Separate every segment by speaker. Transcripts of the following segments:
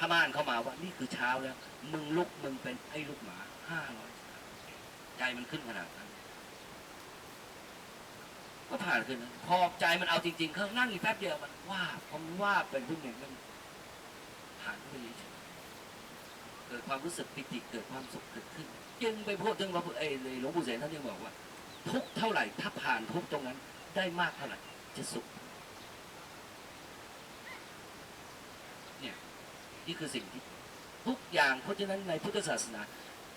Speaker 1: พม่านเข้ามาว่านี่คือเช้าแล้ว มึงลุกมึงเป็นไอ้ลูกหมาห้าร้อยใจมันขึ้นขนาดนั้นก็ผ่านขึ้นนะพอใจมันเอาจริงๆเขานั่งอีกแป๊บเดียวมันว่าบพอมันว่าเป็นผู้หนึ่งมันผ่านไปเฉยเกิดความรู้สึกปิติเกิดความสุขเกิดขึ้นจึงไปพูดถึงพระพุทธเอยเลยหลวงปู่เสนท่านยังบอกว่า ทุกเท่าไหร่ถ้าผ่านทุกตรงนั้น ได้มากเท่าไหร่จะสุข เนี่ย นี่คือสิ่งที่ทุกอย่างเพราะฉะนั้นในพุทธศาสนา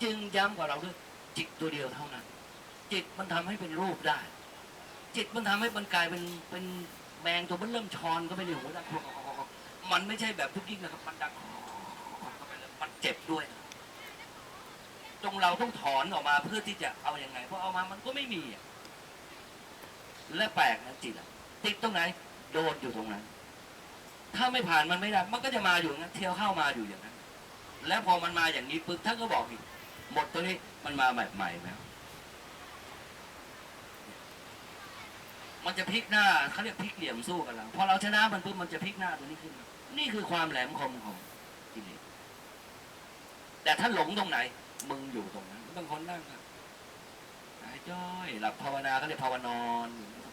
Speaker 1: จึงย้ำกับเราด้วยจิตตัวเดียวเท่านั้น จิตมันทำให้เป็นรูปได้ จิตมันทำให้มันกลายเป็นเป็นแมงตัวมันเริ่มชอนก็ไปในหัวดังมันไม่ใช่แบบทุกยิ่งนะครับมันดังมันเจ็บด้วยตรงเราต้องถอนออกมาเพื่อที่จะเอาอยัางไงเพราะเอามามันก็ไม่มีและแปลกนะจิตอะติดตรงไหน โดนอยู่ตรงนั้น ถ้าไม่ผ่านมันไม่ได้ มันก็จะมาอยู่อย่างนั้นเที่ยวเข้ามาอยู่อย่างนั้น แล้วพอมันมาอย่างนี้ปึ๊บท่านก็บอกอีกหมดตัวนี้มันมาแบบใหม่แล้วมันจะพลิกหน้าเขาเรียกพลิกเหลี่ยมสู้กันแล้วพอเราชนะมันปุ๊บมันจะพลิกหน้าตัวนี้ขึ้นมานี่คือความแหลมคมของกิเลสแต่ถ้าหลงตรงไหน มึงอยู่ตรงนั้นบางคนนั่งอะหายจ้อย หลับภาวนาเขาเรียกภาวนอนอยู่สบาย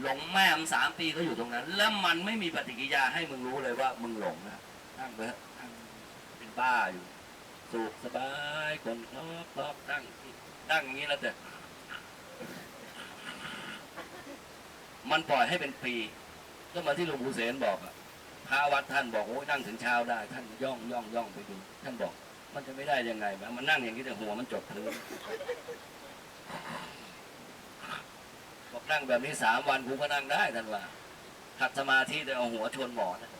Speaker 1: หลงแม่มสามปีก็อยู่ตรงนั้น แล้วมันไม่มีปฏิกิริยาให้มึงรู้เลยว่ามึงหลงนะนั่งไปเถอะนั่งเป็นบ้าอยู่สุขสบายคนครอบครอบนั่งนั่งอย่างนี้แล้วแต่มันปล่อยให้เป็นปี ก็มาที่หลวงปู่เสนบอกอะพระวัดท่านบอกโอ้ยนั่งถึงเช้าได้ ท่านย่องย่องย่องไปดูท่านบอก มันจะไม่ได้ยังไงมันนั่งอย่างนี้แต่หัวมันจดพื้น นั่งแบบนี้สามวันกูก็นั่งได้ท่านว่าขัดสมาธิแต่เอาหัวชนหมอนนะ